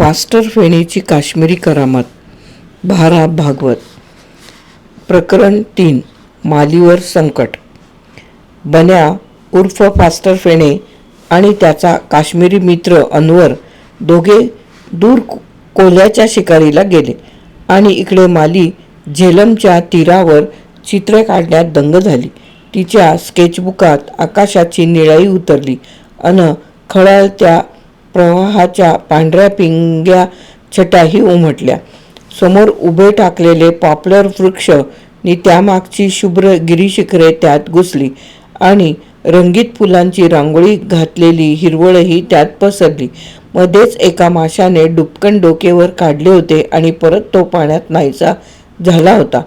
Faster फेणीची Kashmiri करामत. भारा भागवत. प्रकरण तीन. मालीवर संकट. बन्या उर्फ फास्टर फेणे आणि त्याचा काश्मीरी मित्र अनवर दोघे दूर कोल्याच्या कोल्ह्याच्या शिकारीला गेले आणि इकडे माली झेलमच्या तीरावर चित्रे काढण्यात दंग झाली. तिच्या स्केचबुकात आकाशाची निळाई उतरली. अन खळाळत्या प्रवाहाच्या पांढऱ्या पिंग्या छटाही उमटल्या. समोर उभे टाकलेले पॉप्युलर वृक्ष नि त्यामागची शुभ्र गिरीशिखरे त्यात घुसली आणि रंगीत फुलांची रांगोळी घातलेली हिरवळही त्यात पसरली. मध्येच एका माशाने डुबकन डोकेवर काढले होते आणि परत तो पाण्यात नाहीसा झाला होता.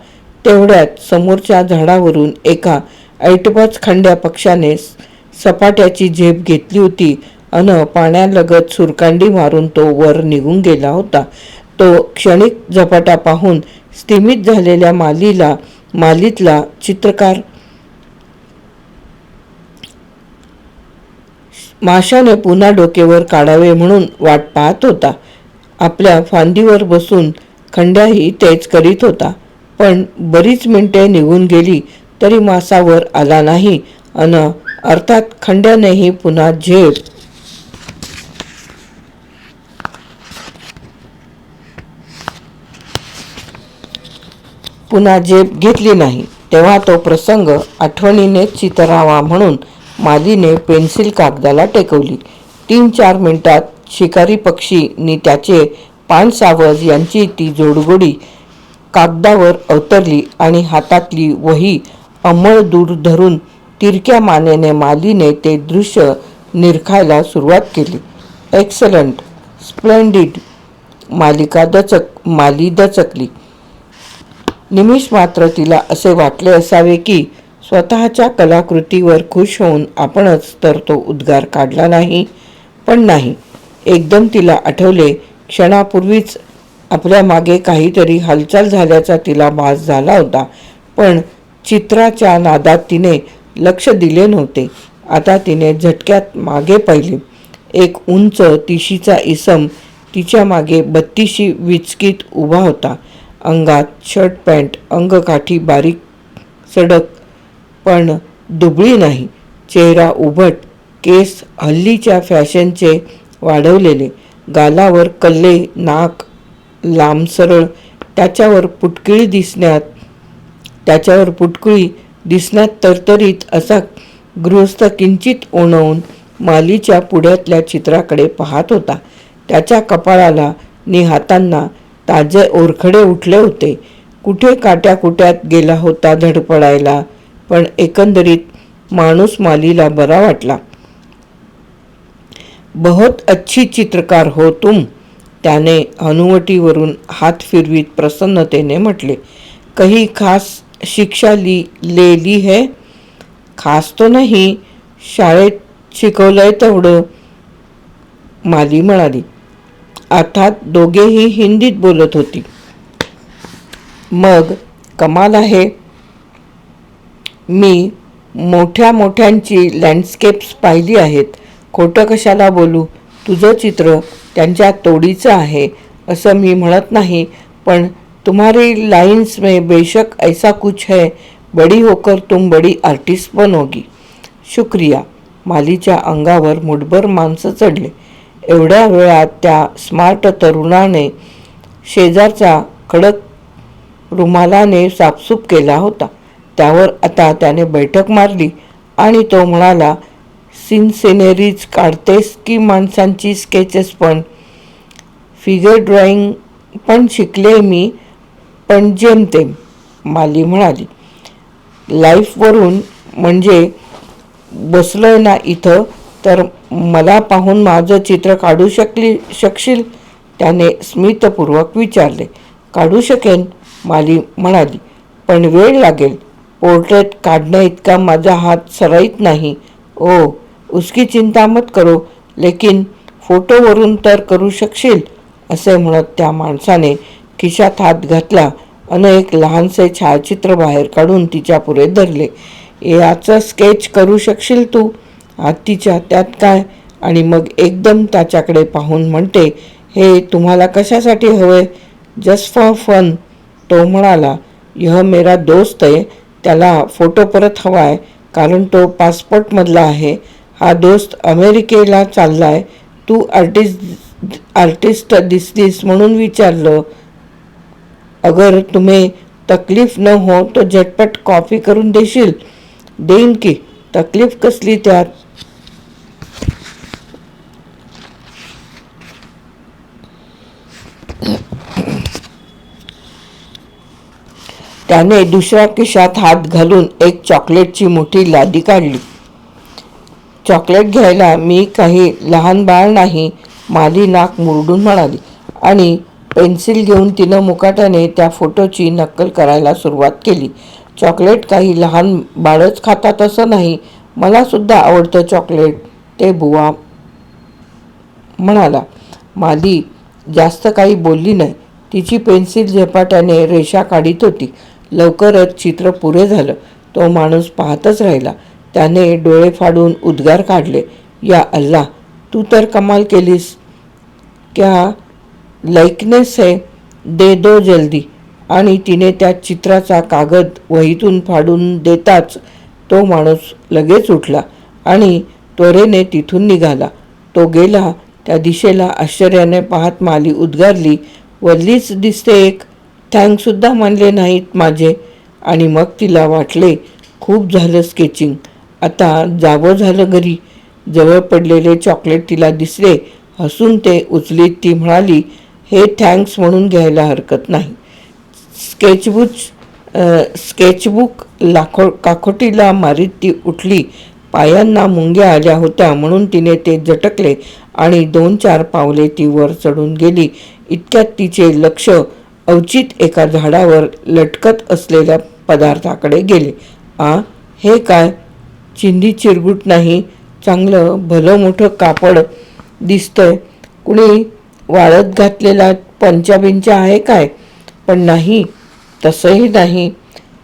तेवढ्यात समोरच्या झाडावरून एका ऐटबाज खंड्या पक्षाने सपाट्याची झेप घेतली होती अन पाण्यालगत सुरकांडी मारून तो वर निघून गेला होता. तो क्षणिक झपाटा पाहून स्थिमित झालेल्या मालीला मालीतला चित्रकार माशाने पुन्हा डोकेवर काढावे म्हणून वाट पाहत होता. आपल्या फांदीवर बसून खंड्याही तेच करीत होता. पण बरीच मिनटे निघून गेली तरी मासावर आला नाही. अन अर्थात खंड्यानेही पुन्हा झेप पुन्हा झेप घेतली नाही. तेव्हा तो प्रसंग आठवणीने चितरावा म्हणून मालीने पेन्सिल कागदाला टेकवली. तीन चार मिनिटात शिकारी पक्षी नि त्याचे पान सावज यांची ती जोडगोडी कागदावर अवतरली आणि हातातली वही अंमळ दूर धरून तिरक्या मानेने मालीने ते दृश्य निरखायला सुरुवात केली. एक्सलंट स्प्लेंडिड मालिका दचक माली दचकली. निमिष मात्र तिला असे वाटले असावे की स्वतःच्या कलाकृतीवर खुश होऊन आपणच तर तो उद्गार काढला नाही पण नाही. एकदम तिला आठवले क्षणापूर्वीच आपल्या मागे काहीतरी हालचाल झाल्याचा तिला भास झाला होता पण चित्राच्या नादात तिने लक्ष दिले नव्हते. आता तिने झटक्यात मागे पाहिले. एक उंच तिशीचा इसम तिच्यामागे बत्तीशी विचकीत उभा होता. अंगात शर्ट पॅन्ट अंगकाठी बारीक सडक पण दुबळी नाही. चेहरा उभट केस हल्लीच्या फॅशनचे वाढवलेले गालावर कल्ले नाक लांबसरळ त्याच्यावर पुटकिळी दिसण्यात त्याच्यावर पुटकुळी दिसण्यात तरतरीत असा गृहस्थ किंचित ओणवून मालीच्या पुढ्यातल्या चित्राकडे पाहत होता. त्याच्या कपाळाला नि हातांना ताजे ओरखडे उठले होते. कुठे काट्या कुट्यात गेला होता धडपडायला पण एकंदरीत माणूस मालीला बरा वाटला. बहुत अच्छी चित्रकार हो तुम त्याने हनुवटीवरून हात फिरवीत प्रसन्नतेने म्हटले. काही खास शिक्षा ली ले ली है? खास तो नाही शाळेत शिकवलंय तेवढं माली म्हणाली. अर्थात दोघेही हिंदीत बोलत होती. मग कमाल आहे. मी मोठ्या मोठ्यांची लँडस्केप्स पाहिली आहेत. खोटं कशाला बोलू? तुझं चित्र त्यांच्या तोडीचं आहे असं मी म्हणत नाही पण तुम्हारी लाइन्स में बेशक ऐसा कुछ है. बड़ी होकर तुम बड़ी आर्टिस्ट बनोगी. शुक्रिया. मालीच्या अंगावर मुठभर माणसं चढले. एवढ्या वेळात त्या स्मार्ट तरुणाने शेजारचा कडक रुमालाने साफसूप केला होता. त्यावर आता त्याने बैठक मारली आणि तो म्हणाला सिनसेनेरीज काढतेस की माणसांची स्केचेस पण? फिगर ड्रॉइंग पण शिकले मी पण जेमतेम माली म्हणाली. लाईफवरून म्हणजे बसलोय ना इथं? तर मला पाहून माझं चित्र काढू शकली शकशील? त्याने स्मितपूर्वक विचारले. काढू शकेन? माली म्हणाली. पण वेळ लागेल. पोर्ट्रेट काढण्या इतका माझा हात सराईत नाही. ओ उसकी चिंता मत करो. लेकिन फोटोवरून तर करू शकशील? असे म्हणत त्या माणसाने खिशात हात घातला. आणि एक लहानसे छायाचित्र बाहेर काढून तिच्या पुढे धरले. याचं स्केच करू शकशील तू? हातीच्या त्यात काय? आणि मग एकदम त्याच्याकडे पाहून म्हणते हे तुम्हाला कशासाठी हवंय जस्ट फॉर फन तो म्हणाला यह मेरा दोस्त आहे त्याला फोटो परत हवा आहे कारण तो पासपोर्टमधला आहे. हा दोस्त अमेरिकेला चालला आहे तू आर्टिस्ट आर्टिस्ट दिसलीस म्हणून विचारलं. अगर तुम्ही तकलीफ न हो तो झटपट कॉफी करून देशील. देईन की. तकलीफ कसली त्यात? त्याने दुसऱ्या खिशात हात घालून एक चॉकलेटची मोठी लादी काढली. चॉकलेट घ्यायला मी काही लहान बाळ नाही माली नाक मुरडून म्हणाली आणि पेन्सिल घेऊन तिनं मुकाट्याने त्या फोटोची नक्कल करायला सुरुवात केली. चॉकलेट काही लहान बाळच खातात असं नाही मला सुद्धा आवडतं चॉकलेट ते बुवा म्हणाला. माली जास्त काही बोलली नाही. तिची पेन्सिल झेपाट्याने रेषा काढीत होती. लवकरच चित्र पुरे झालं. तो माणूस पाहतच राहिला. त्याने डोळे फाडून उद्गार काढले या अल्ला तू तर कमाल केलीस. क्या लाईकनेस है दे दो जल्दी. आणि तिने त्या चित्राचा कागद वहीतून फाडून देताच तो माणूस लगेच उठला आणि त्वरेने तिथून निघाला. तो गेला त्या दिशेला आश्चर्याने पाहत माली उद्गारली वल्लीच दिसते एक थँकसुद्धा मानले नाहीत माझे. आणि मग तिला वाटले खूप झालं स्केचिंग आता जावं झालं घरी. जवळ पडलेले चॉकलेट तिला दिसले. हसून ते उचलीत. ती म्हणाली हे थँक्स म्हणून घ्यायला हरकत नाही. स्केचबुक स्केचबुक लाखो काखोटीला मारीत ती उठली. पायांना मुंग्या आल्या होत्या म्हणून तिने ते झटकले आणि दोन चार पावले ती वर चढून गेली. इतक्यात तिचे लक्ष अवचित एका झाडावर लटकत असलेल्या पदार्थाकडे गेले. आ हे काय? चिंधी चिरगुट नाही. चांगलं भलं मोठं कापड दिसतंय. कुणी वाळत घातलेला पंचाबिंचा आहे काय? पण नाही तसंही नाही.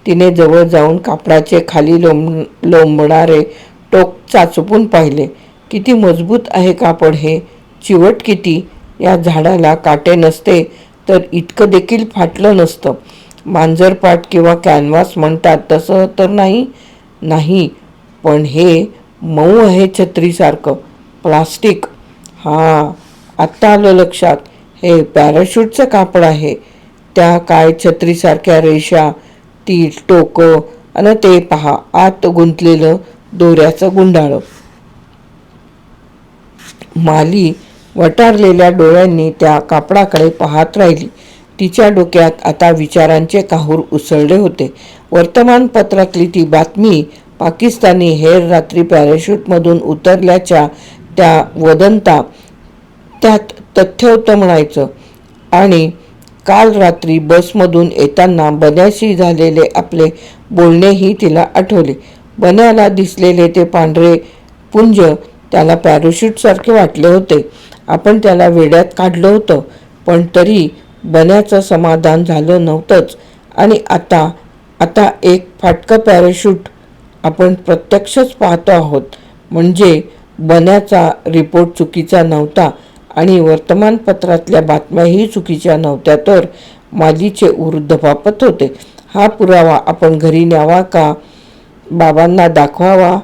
तिने जवळ जाऊन कापडाचे खाली लोंब लोंबणारे टोक चाचपून पाहिले. किती मजबूत आहे कापड हे. चिवट किती? या झाडाला काटे नसते. तर इतकं देखील फाटलं नसतं. मांजरपाट किंवा कॅनव्हास म्हणतात तसं तर नाही नाही पण हे मऊ आहे छत्रीसारखं. प्लास्टिक. हां आत्ता आलं लक्षात. हे पॅराशूटचं कापड आहे. त्या काय छत्रीसारख्या रेषा ती टोकं आणि ते पहा आत गुंतलेलं दोऱ्याचं गुंडाळं. माली वटारलेल्या डोळ्यांनी त्या कापडाकडे पाहत राहिली. तिच्या डोक्यात आता विचारांचे काहूर उसळले होते. वर्तमानपत्रातली ती बातमी पाकिस्तानी हेर रात्री पॅराशूटमधून उतरल्याच्या त्या वदंता त्यात तथ्य होतं म्हणायचं. आणि काल रात्री बसमधून येताना बन्याशी झालेले आपले बोलणेही तिला आठवले. बन्याला दिसलेले ते पांढरे पुंज त्याला पॅराशूटसारखे वाटले होते. आपण त्याला वेड्यात काढलं होतं. पण तरी बन्याचं समाधान झालं नव्हतंच. आणि आता आता एक फाटकं पॅराशूट आपण प्रत्यक्षच पाहतो आहोत. म्हणजे बन्याचा रिपोर्ट चुकीचा नव्हता आणि वर्तमानपत्रातल्या बातम्याही चुकीच्या नव्हत्या. तर मालीचे वृद्धपापत होते. हा पुरावा आपण घरी न्यावा का? बाबांना दाखवावा?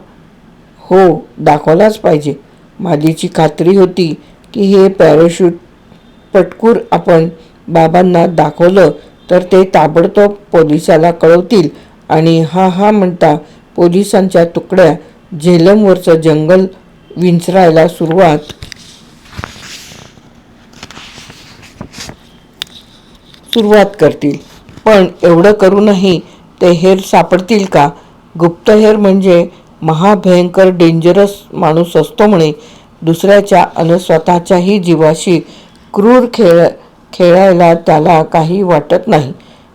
हो दाखवलाच पाहिजे. मालीची खात्री होती. की हे पॅराशूट पटकूर आपण बाबांना दाखवलं तर ते ताबडतोब पोलिसाला कळवतील. आणि हा हा म्हणता पोलिसांच्या तुकड्या झेलमवरचं जंगल विंचरायला सुरुवात. सुरुवात करतील. पण एवढं करूनही ते हेर सापडतील का? गुप्तहेर म्हणजे महाभयंकर डेंजरस माणूस असतो म्हणे. दुसऱ्याच्या अन स्वतःच्याही जीवाशी क्रूर खेळ खेळायला त्याला काही वाटत नाही.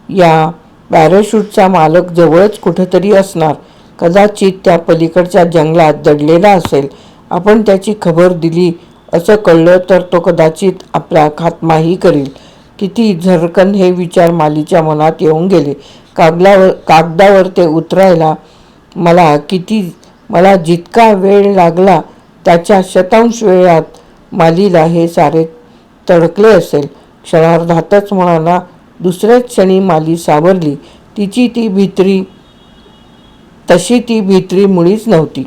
या पॅराशूटचा मालक जवळच कुठंतरी असणार. कदाचित त्या पलीकडच्या जंगलात दडलेला असेल. आपण त्याची खबर दिली असं कळलं तर तो कदाचित आपला खात्माही करील. किती झरकन हे विचार मालीच्या मनात येऊन गेले. कागदावर कागदावर ते उतरायला मला किती मला जितका वेळ लागला त्याच्या शतांश वेळात मालीला हे सारे तडकले असेल. क्षणार्धातच म्हणाला दुसऱ्याच क्षणी माली सावरली. तिची ती भित्री तशी ती भित्री मुळीच नव्हती.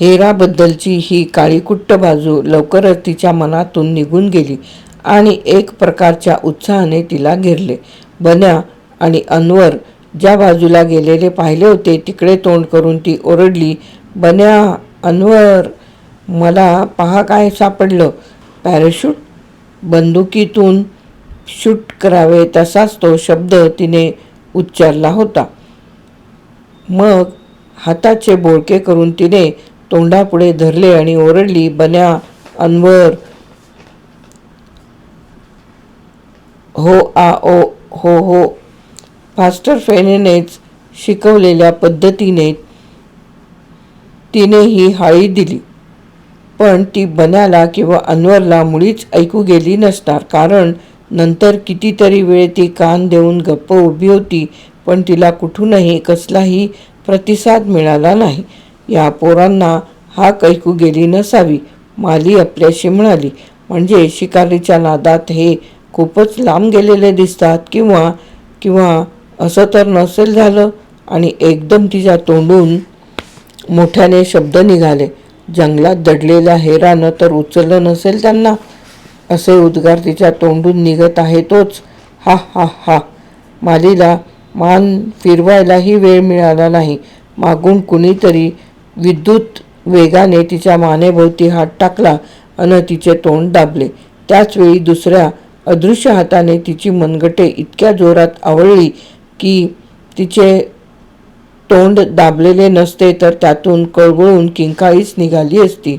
हेराबद्दलची ही काळीकुट्ट बाजू लवकरच तिच्या मनातून निघून गेली आणि एक प्रकारच्या उत्साहाने तिला घेरले. बन्या आणि अनवर ज्या बाजूला गेलेले पाहिले होते तिकडे तोंड करून ती ओरडली बन्या अनवर मला पहा काय सापडलं. पॅराशूट? बंदुकीतून शूट करावे तसाच तो शब्द तिने उच्चारला होता. मग हाताचे बोळके करून तिने तोंडापुढे धरले आणि ओरडली बन्या अनवर हो आ ओ हो हो फास्टर फेनेनेच शिकवलेल्या पद्धतीने तिने ही हाळी दिली. पण ती बन्याला किंवा अन्वरला मुळीच ऐकू गेली नसणार. कारण नंतर कितीतरी वेळ ती कान देऊन गप्प उभी होती पण तिला कुठूनही कसलाही प्रतिसाद मिळाला नाही. या पोरांना हाक ऐकू गेली नसावी. माली आपल्याशी म्हणाली म्हणजे शिकारीच्या नादात हे खूपच लांब गेलेले दिसतात किंवा किंवा असं तर नसेल झालं आणि एकदम तिच्या तोंडून मोठ्याने शब्द निघाले. जंगलात दडलेला हेरानं तर उचललं नसेल त्यांना. असे उद्गार तिच्या तोंडून निघत आहे तोच हा हा हा. मालीला मान फिरवायलाही वेळ मिळाला नाही. मागून कुणीतरी विद्युत वेगाने तिच्या मानेभोवती हात टाकला अन तिचे तोंड दाबले. त्याचवेळी दुसऱ्या अदृश्य हाताने तिची मनगटे इतक्या जोरात आवळली की तिचे तोंड दाबलेले नसते तर त्यातून कळवळून किंकाळीच निघाली असती.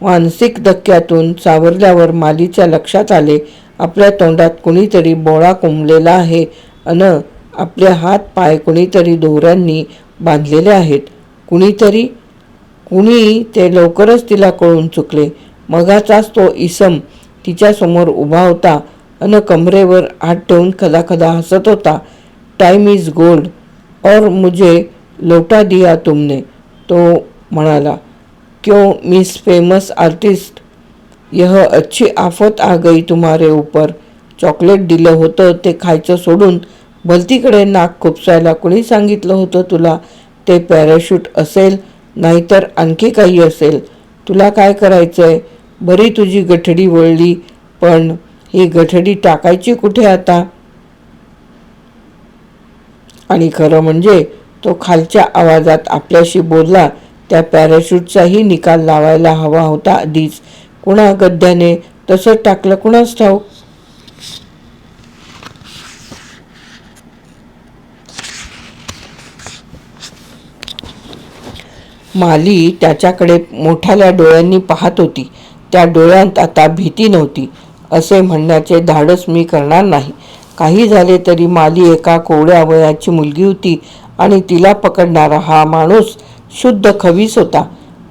मानसिक धक्क्यातून सावरल्यावर मालीच्या लक्षात आले आपल्या तोंडात कुणीतरी बोळा कोंबलेला आहे अन आपले हात पाय कुणीतरी दोऱ्यांनी बांधलेले आहेत. कुणीतरी कुणी ते लवकरच तिला कळून चुकले. मगाचाच तो इसम तिच्यासमोर उभा होता. अन कमरेवर हात ठेवून खदाखदा हसत होता. टाईम इज गोल्ड और मुझे लौटा दिया तुमने तो म्हणाला. क्यों मिस फेमस आर्टिस्ट यह अच्छी आफत आ गई तुम्हारे ऊपर. चॉकलेट दिलं होतं ते खायचं सोडून भलतीकडे नाक खुपसायला कुणी सांगितलं होतं तुला? ते पॅराशूट असेल नाहीतर आणखी काही असेल. तुला काय करायचं आहे बरी तुझी गठडी वळली पण ही गठडी टाकायची कुठे आता? आणि खरं म्हणजे तो खालच्या आवाजात आपल्याशी बोलला त्या पॅराशूटचाही निकाल लावायला हवा होता आधीच. कुणा गद्याने तसं टाकलं कुणाच ठाऊक? माली त्याच्याकडे मोठाल्या डोळ्यांनी पाहत होती. त्या डोळ्यांत आता भीती नव्हती. असे म्हणण्याचे धाडस मी करणार नाही. काही झाले तरी माली एका कोवळ्या वयाची मुलगी होती आणि तिला पकडणारा हा माणूस शुद्ध खवीस होता.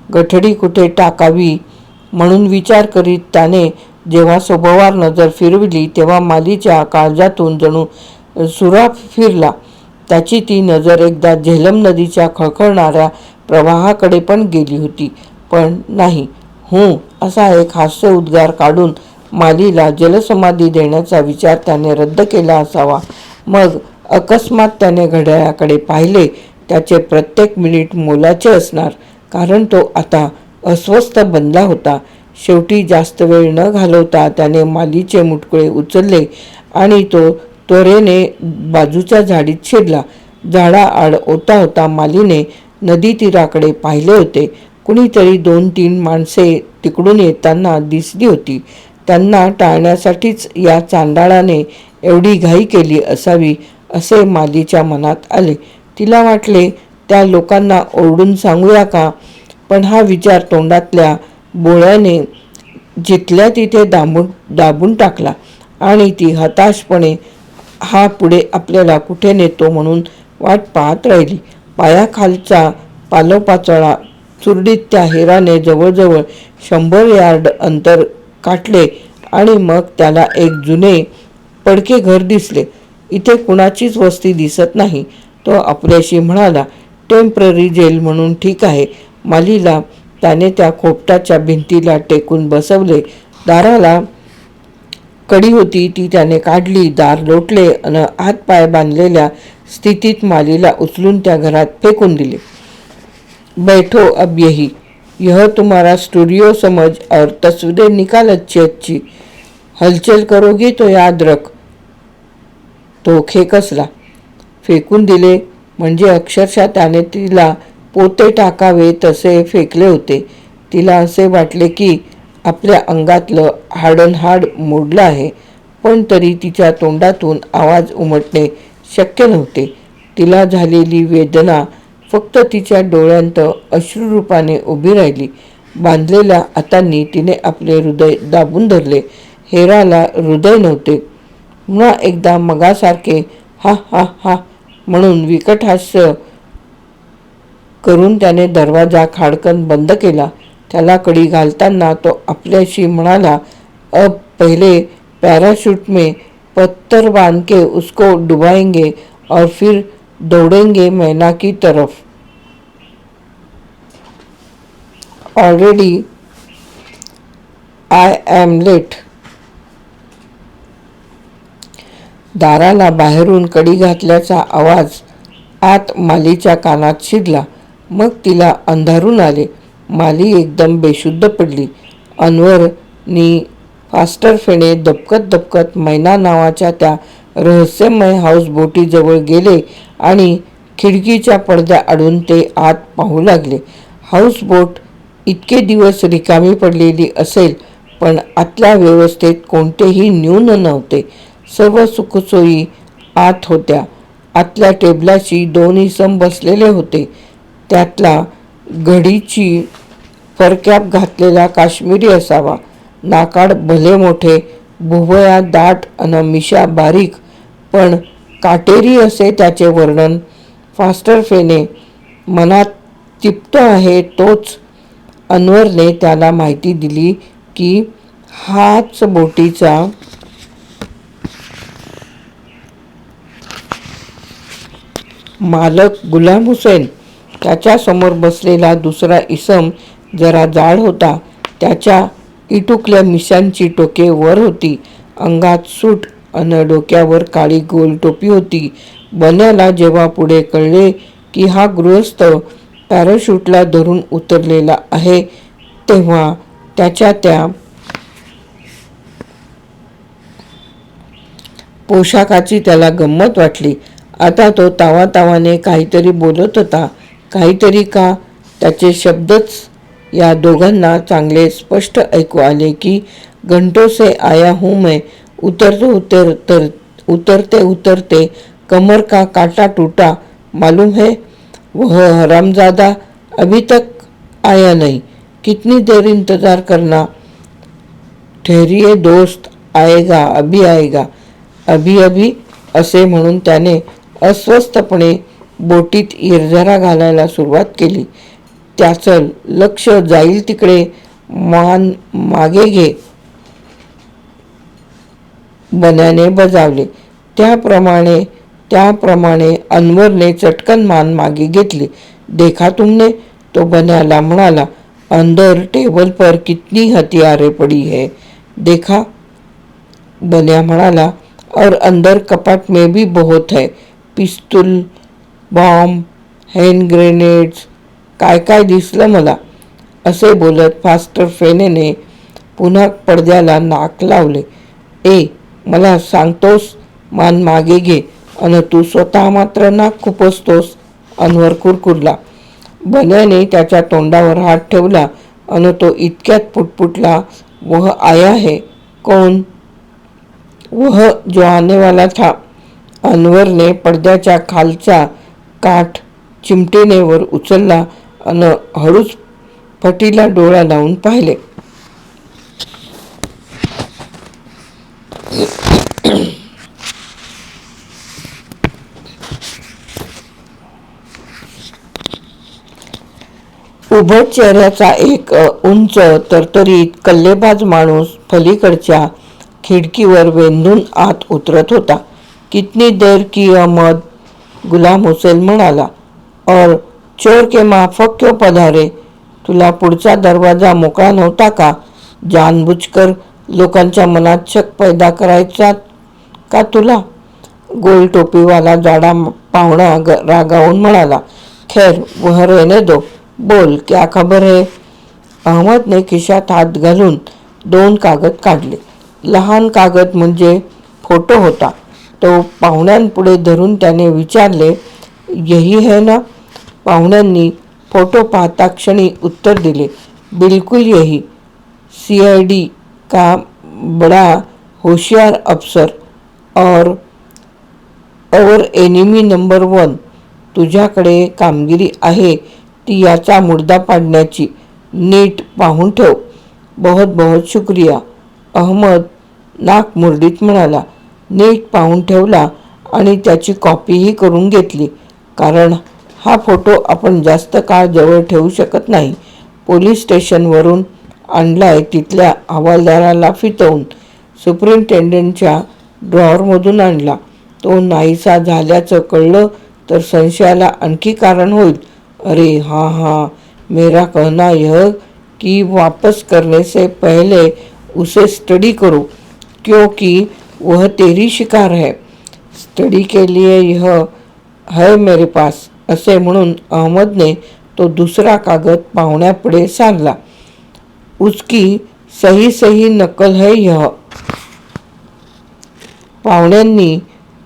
गठडी कुठे टाकावी म्हणून विचार करीत त्याने जेव्हा सोबवार नजर फिरविली तेव्हा मालीच्या काळजातून जणू सुरा फिरला. त्याची ती नजर एकदा झेलम नदीच्या खळखळणाऱ्या प्रवाहाकडे पण गेली होती. पण नाही हूं असा एक हास्य उद्गार काढून मालीला जलसमाधी देण्याचा विचार त्याने रद्द केला असावा. मग अकस्मात त्याने घड्याळाकडे पाहिले त्याचे प्रत्येक मिनिट मोलाचे असणार कारण तो आता अस्वस्थ बनला होता. शेवटी जास्त वेळ न घालवता त्याने मालीचे मुटकुळे उचलले आणि तो त्वरेने बाजूच्या झाडीत शिरला. झाडाआड होता होता मालीने नदी तीराकडे पाहिले होते. कुणीतरी दोन तीन माणसे तिकडून येताना दिसली होती. त्यांना टाळण्यासाठीच या चांडाळाने एवढी घाई केली असावी असे मालीच्या मनात आले. तिला वाटले त्या लोकांना ओरडून सांगूया का? पण हा विचार तोंडातल्या बोळ्याने जिथल्या तिथे दाबून दाबून टाकला आणि ती हताशपणे हा पुढे आपल्याला कुठे नेतो? म्हणून वाट पाहत राहिली. पायाखालचा पालोपाचोळा चुरडीत त्या हेराने जवळजवळ शंभर यार्ड अंतर काटले आणि मग त्याला एक जुने पडके घर दिसले. इथे कुणाचीच वस्ती दिसत नाही. तो आपल्याशी म्हणाला टेंपररी जेल म्हणून ठीक आहे. मालीला त्याने त्या खोपटाच्या भिंतीला टेकून बसवले. दाराला कडी होती ती त्याने काढली. दार लोटले आणि हातपाय बांधलेल्या स्थितीत मालीला उचलून त्या घरात फेकून दिले. बैठो अब यही यह तुम्हारा स्टूडियो समझ और तस्वीरें निकाल अच्छी अच्छी। हलचल करोगी तो याद रख। तो खेकसला फेकून दिले म्हणजे अक्षरशः त्याने तिला पोते टाकावे तसे फेकले होते. तिला असे वाटले की आपल्या अंगातलं हाडनहाड मोडलं आहे पण तरी तिच्या तोंडातून आवाज उमटणे शक्य नव्हते. तिला झालेली वेदना फक्त तिच्या डोळ्यांत अश्रुरूपाने उभी राहिली. बांधलेल्या हातांनी तिने आपले हृदय दाबून धरले. हेराला हृदय नव्हते. पुन्हा एकदा मगासारखे हा हा हा म्हणून विकट हास्य करून त्याने दरवाजा खाडकन बंद केला. त्याला कडी घालताना तो आपल्याशी म्हणाला अब पहिले पॅराशूट में पत्थर बांध के उसको डुबाएंगे और फिर दौड़ेंगे मैना की तरफ। ऑलरेडी आय एम लेट दाराला बाहेरून कडी घातल्याचा आवाज आत मालीच्या कानात शिरला. मग तिला अंधारून आले. माली एकदम बेशुद्ध पडली. अनवरनी फास्टर फेणे दबकत दबकत मैना नावाच्या त्या रहस्यमय हाऊसबोटीजवळ गेले आणि खिडकीच्या पडद्या आडून ते आत पाहू लागले. हाऊसबोट इतके दिवस रिकामी पडलेली असेल पण आतल्या व्यवस्थेत कोणतेही न्यून नव्हते. सर्व सुखसोयी आत होत्या. आतल्या टेबलाशी दोन इसम बसलेले होते. त्यातला घडीची फरकॅप घातलेला काश्मीरी असावा. नाकाड भले मोठे भुवया दाट अन मिशा बारीक पण काटेरी असे त्याचे वर्णन फास्टर फेने मनात तिप्त आहे तोच अनवरने त्याला माहिती दिली की हाच बोटीचा मालक गुलाम हुसेन. त्याच्यासमोर बसलेला दुसरा इसम जरा जाड होता. त्याच्या इटुकल्या मिशांची टोके वर होती. अंगात सूट अन डोक्यावर काळी गोल टोपी होती. बन्याला जेव्हा पुढे कळले की हा गृहस्थ पॅराशूटला धरून उतरलेला आहे तेव्हा त्याच्या त्या पोशाखाची त्याला गंमत वाटली. आता तो तावा तावाने काहीतरी बोलत होता. काहीतरी का? त्याचे शब्दच या दोघांना चांगले स्पष्ट ऐकू आले की घंटों से आया हूं मैं. उतरते उतरते उतरते उतरते कमर का काटा टूटा मालूम है? वह हरामजादा अभी तक आया नहीं। कितनी देर इंतजार करना? ठहरिए दोस्त आएगा अभी आएगा। अभी अभी असे म्हणून त्याने अस्वस्थपणे बोटीत इरझारा घालायला सुरुवात केली. त्याचं लक्ष जाईल तिकडे मान मागे घे. बन्याने बजावले. त्याप्रमाणे त्याप्रमाणे अनवरने चटकन मान मागे घेतली. देखा तुमने तो बन्याला म्हणाला अंदर टेबल पर कितनी हथियारे पड़ी है? देखा बन्या म्हणाला और अंदर कपाट में भी बहुत है। पिस्तूल बॉम्ब हँड ग्रेनेड्स काय काय दिसलं मला. असे बोलत फास्टर फेनेने पुन्हा पडद्याला नाक लावले. ए मला सांगतोस मान मागे घे. अन तू स्वतः मात्र नाक खुपसतोस अनवर कुरकुरला. बन्याने त्याच्या तोंडावर हात ठेवला अन तो इतक्यात पुटपुटला वह आया है? कौन? वह जो आनेवाला था. अनवरने पडद्याच्या खालचा काठ चिमटेने वर उचलला अन हळूच फटीला डोळा लावून पाहिले. उभट चेहऱ्याचा एक उंच तरतरीत कल्लेबाज माणूस फलीकडच्या खिडकीवर वेंधून आत उतरत होता. कितनी देर की अहमद गुलाम हुसेन म्हणाला और चोर के माफक क्यों पधारे? तुला पुढचा दरवाजा मोकळा नव्हता का? जानबुजकर लोकांच्या मनात शक पैदा करायचा का तुला? गोल टोपीवाला जाडा पाहुणा ग- रागावून म्हणाला खैर वह रहने दो. बोल क्या खबर है? अहमदने खिशात हात घालून दोन कागद काढले. लहान कागद म्हणजे फोटो होता. तो पाहुण्यांपुढे धरून त्याने विचारले यही है ना? पाहुण्यांनी फोटो पाहता क्षणी उत्तर दिले बिलकुल यही. सी आय डी का बड़ा होशियार अफसर और और एनिमी नंबर वन तुझ्याकडे कामगिरी आहे ती याचा मुर्दा पाडण्याची नीट पाहून ठेव. बहुत बहुत शुक्रिया. अहमद नाक मुरडीत म्हणाला. नीट पाहून ठेवला आणि त्याची कॉपीही करून घेतली. कारण हा फोटो आपण जास्त काळ जवळ ठेवू शकत नाही. पोलीस स्टेशनवरून आणलाय तिथल्या हवालदाराला फितवून. सुप्रिंटेंडंटच्या ड्रॉवरमधून आणला. तो नाहीसा झाल्याचं कळलं तर संशयाला आणखी कारण होईल. अरे हाँ हाँ मेरा कहना यह कि वापस करने से पहले उसे स्टडी करो क्योंकि वह तेरी शिकार है. स्टडी के लिए यह है मेरे पास असे म्हणून अहमदने तो दुसरा कागद पाहुण्यापुढे सांगला उसकी सही सही नकल है यह। पाहुण्यांनी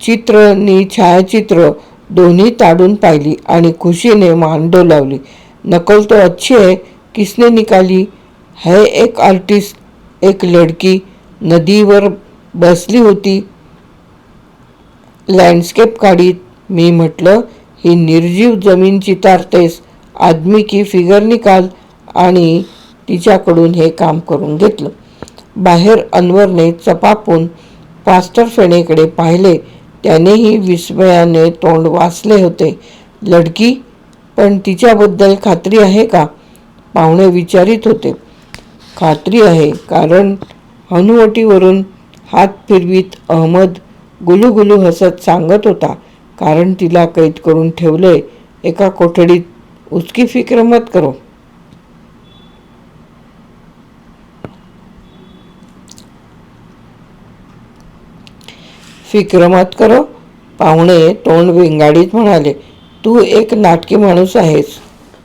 चित्र आणि छायाचित्र दोन्ही ताडून पाहिली आणि खुशीने मान डोलावली. नकल तो अच्छी है किसने निकाली? है एक आर्टिस्ट एक लड़की नदीवर बसली होती. लँडस्केप काढीत मी म्हटलं ही निर्जीव जमीन चितारतेस. आदमी की फिगर निकाल आणि तिच्याकडून हे काम करून घेतलं. बाहेर अनवरने चपापून पास्टर फेणेकडे पाहिले. त्यानेही विस्मयाने तोंड वाचले होते. लडकी पण तिच्याबद्दल खात्री आहे का? पाहुणे विचारित होते. खात्री आहे कारण हनुवटीवरून हात फिरवीत अहमद गुलूगुलू हसत सांगत होता. कारण तिला कैद करून ठेवले. एका कोठडीत उसकी फिक्र मत करो. फिक्र मत करो. पाहुणे तोंड विंगाडीत म्हणाले तू एक नाटकी माणूस आहेस.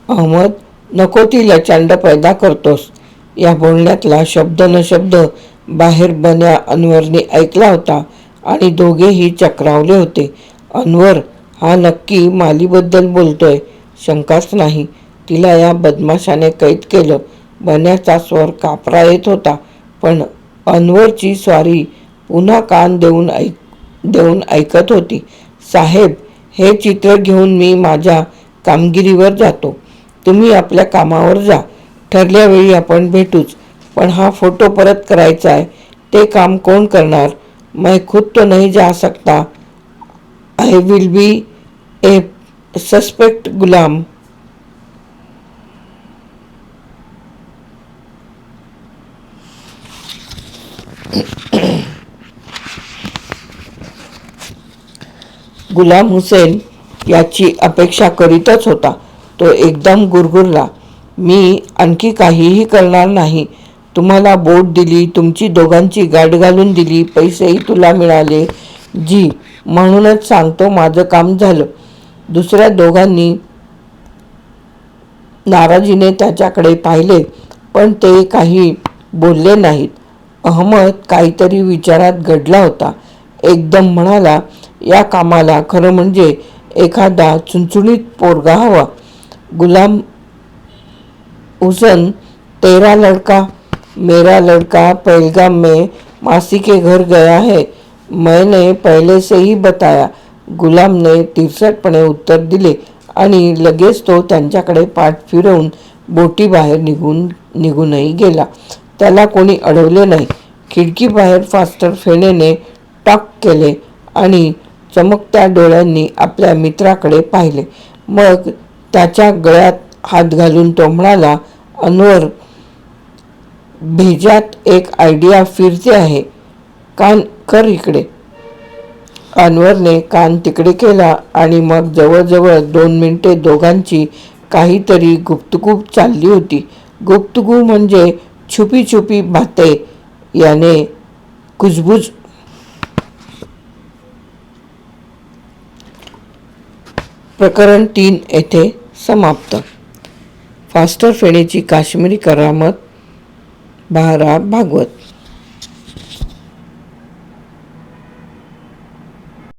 अहमद नको ती लचांड पैदा करतोस. या बोलण्यातला शब्द न शब्द बाहेर बन्या अनवरने ऐकला होता आणि दोघेही चक्रावले होते. अनवर हा नक्की मालीबद्दल बोलतोय. शंकाच नाही. तिला या बदमाशाने कैद केलं. बन्याचा स्वर कापरा येत होता. पण अनवरची स्वारी पुन्हा कान देऊन ऐक देऊन ऐकत होती. साहेब हे चित्र घेऊन मी माझ्या कामगिरीवर जातो. तुम्ही आपल्या कामावर जा. ठरल्या वेळी आपण भेटूच. पण हा फोटो परत करायचा आहे. ते काम कोण करणार? मैं खुद तो नहीं जा सकता. I will be a suspect Ghulam. Ghulam Hussain याची अपेक्षा करीतच होता. तो एकदम गुरगुरला मी आणखी काहीही करणार नाही. तुम्हाला बोट दिली तुमची दोघांची गाठ घालून दिली पैसेही तुला मिळाले. जी म्हणूनच सांगतो माझं काम झालं. दुसऱ्या दोघांनी नाराजीने त्याच्याकडे पाहिले पण ते काही बोलले नाहीत. अहमद काहीतरी विचारात घडला होता. एकदम म्हणाला या कामाला खरं म्हणजे एखादा चुणचुणीत पोरगा हवा. गुलाम हुसन तेरा लड़का मेरा लड़का पहलगाम में मासी के घर गया है। मैंने पहले से ही बताया गुलामने तिरसटपणे उत्तर दिले आणि लगेच तो त्यांच्याकडे पाठ फिरवून बोटी बाहेर निघून निघूनही गेला. त्याला कोणी अडवले नाही. खिडकीबाहेर फास्टर फेणेने टॉक केले आणि चमकत्या डोळ्यांनी आपल्या मित्राकडे पाहिले. मग त्याच्या गळ्यात हात घालून तो म्हणाला अनवर भेजात एक आयडिया फिरते आहे. कान कर इकडे. अनवरने कान तिकडे केला आणि मग जवळजवळ दोन मिनिटे दोघांची काहीतरी गुप्तगुप चालली होती. गुप्तगू म्हणजे छुपी छुपी बाते याने कुजबुज प्रकरण तीन येथे समाप्त. फास्टर फेणीची काश्मीरी करामत बारा भागवत.